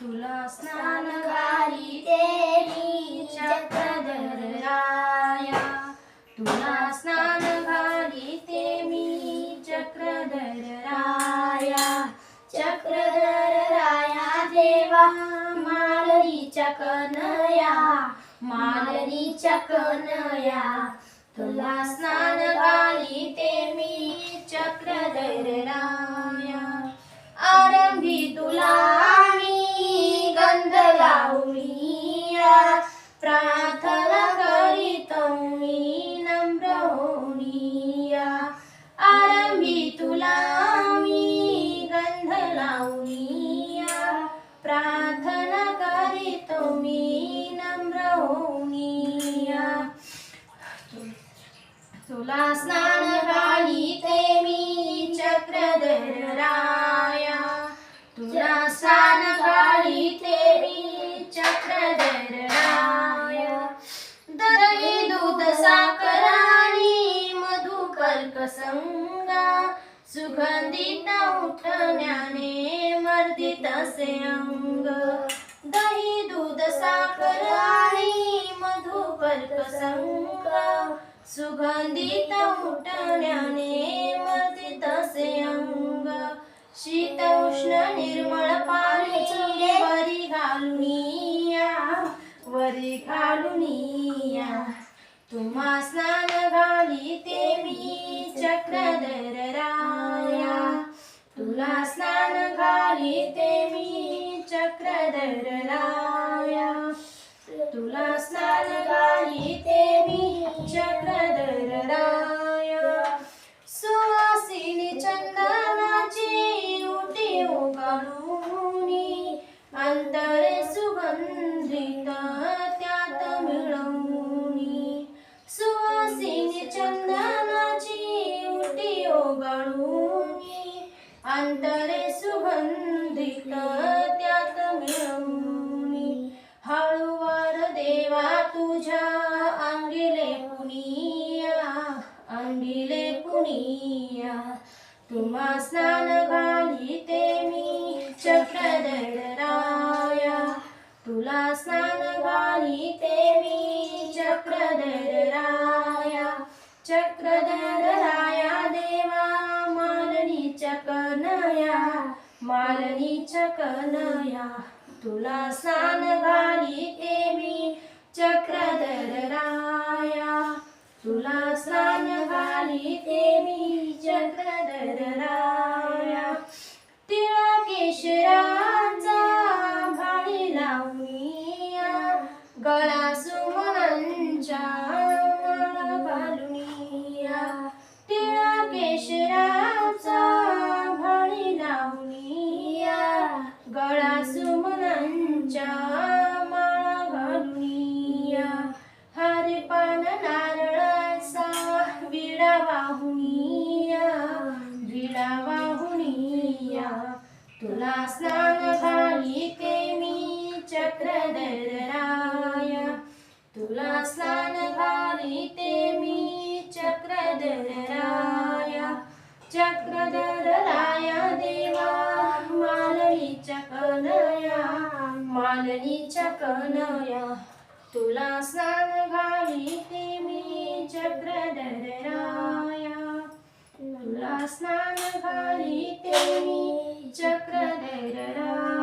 तुला स्नान घालिते मी चक्रधर राया तुला स्नान घालिते मी चक्रधर राया चक्रधर राया देवा मालनीच्या कनया मालनीच्या कनया तुला स्नान घालिते मी चक्रधर राया आरंभी तुला तुला स्नान घालिते मी चक्रधर राया तुला स्नान घालिते मी चक्रधर राया दही दूध साखर आणि मधु कर्कसंगा सुगंधित उठण्याने मर्दित असे अंग. सुगंधित उठण्याने मर्दित तसे अंग. शीत उष्ण निर्मळ पाणी वरी घालुनिया वरी घालुनिया तुम्हा स्नान घालिते मी चक्रधर राया तुला स्नान घालिते मी चक्रधर राया तुला स्नान अंतरे सुगंधित त्यात मिळवणी हळूवार देवा तुझ्या अंगिले पुनिया अंगिले पुनिया. तुम्हा स्नान घालिते मी चक्रधर राया तुला स्नान घालिते मी चक्रधर राया चक्रधर राया देवा कनया मालनीच्या कनया तुला स्नान घालिते मी चक्रधर राया. तुला स्नान घालिते मी चक्रधर राया. वाहुनिया विडा वाहुनिया तुला स्नान घालिते मी चक्रधर राया तुला स्नान घालिते मी चक्रधर राया चक्रधर राया देवा मालनीच्या कनया मालनीच्या कनया तुला सन घालिते मी चक्रधर राया तुला स्नान घालिते मी चक्रधर राया